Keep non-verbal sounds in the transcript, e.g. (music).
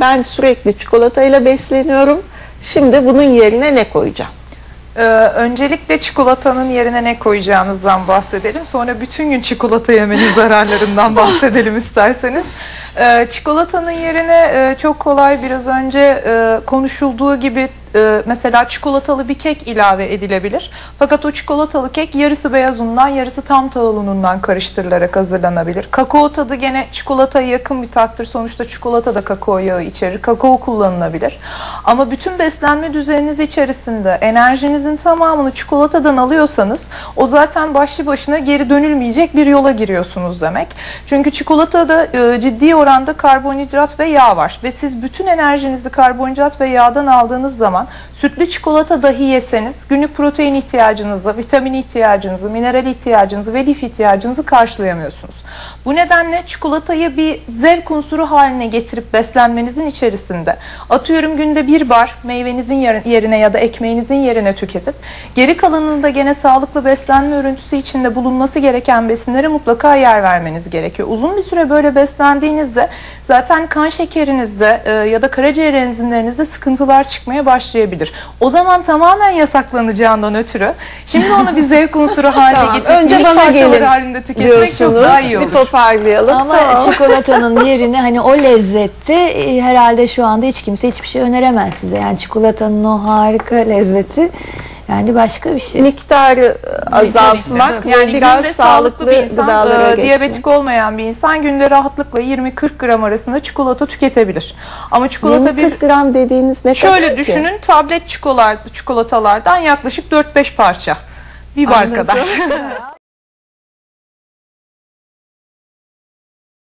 Ben sürekli çikolatayla besleniyorum. Şimdi bunun yerine ne koyacağım? Ee, öncelikle çikolatanın yerine ne koyacağınızdan bahsedelim. Sonra bütün gün çikolata yemenin (laughs) zararlarından bahsedelim isterseniz. Ee, çikolatanın yerine e, çok kolay biraz önce e, konuşulduğu gibi e, mesela çikolatalı bir kek ilave edilebilir. Fakat o çikolatalı kek yarısı beyaz undan yarısı tam tahıl unundan karıştırılarak hazırlanabilir. Kakao tadı gene çikolataya yakın bir tattır. Sonuçta çikolata da kakao yağı içerir. Kakao kullanılabilir. Ama bütün beslenme düzeniniz içerisinde enerjinizin tamamını çikolatadan alıyorsanız o zaten başlı başına geri dönülmeyecek bir yola giriyorsunuz demek. Çünkü çikolatada e, ciddi oranda karbonhidrat ve yağ var ve siz bütün enerjinizi karbonhidrat ve yağdan aldığınız zaman sütlü çikolata dahi yeseniz günlük protein ihtiyacınızı, vitamin ihtiyacınızı, mineral ihtiyacınızı ve lif ihtiyacınızı karşılayamıyorsunuz. Bu nedenle çikolatayı bir zevk unsuru haline getirip beslenmenizin içerisinde atıyorum günde bir bar meyvenizin yer- yerine ya da ekmeğinizin yerine tüketip geri kalanında gene sağlıklı beslenme örüntüsü içinde bulunması gereken besinlere mutlaka yer vermeniz gerekiyor. Uzun bir süre böyle beslendiğinizde zaten kan şekerinizde e, ya da karaciğer enzimlerinizde sıkıntılar çıkmaya başlayabilir. O zaman tamamen yasaklanacağından ötürü şimdi onu bir zevk unsuru (laughs) haline Tamam, getirip önce bana gelin halinde tüketmek diyorsunuz. çok daha iyi olur. Bir toparlayalım. Ama Tamam. (laughs) çikolatanın yerine hani o lezzeti e, herhalde şu anda hiç kimse hiçbir şey öneremez size. Yani çikolatanın o harika lezzeti yani başka bir şey. miktarı azaltmak ve yani biraz günde sağlıklı, bir insan, gıdalara e, geçmek. diyabetik olmayan bir insan günde rahatlıkla 20-40 gram arasında çikolata tüketebilir. Ama çikolata bir 20-40 gram dediğiniz ne kadar şöyle ki? düşünün tablet çikolata, çikolatalardan yaklaşık 4-5 parça. Bir bar Anladım. kadar. (laughs)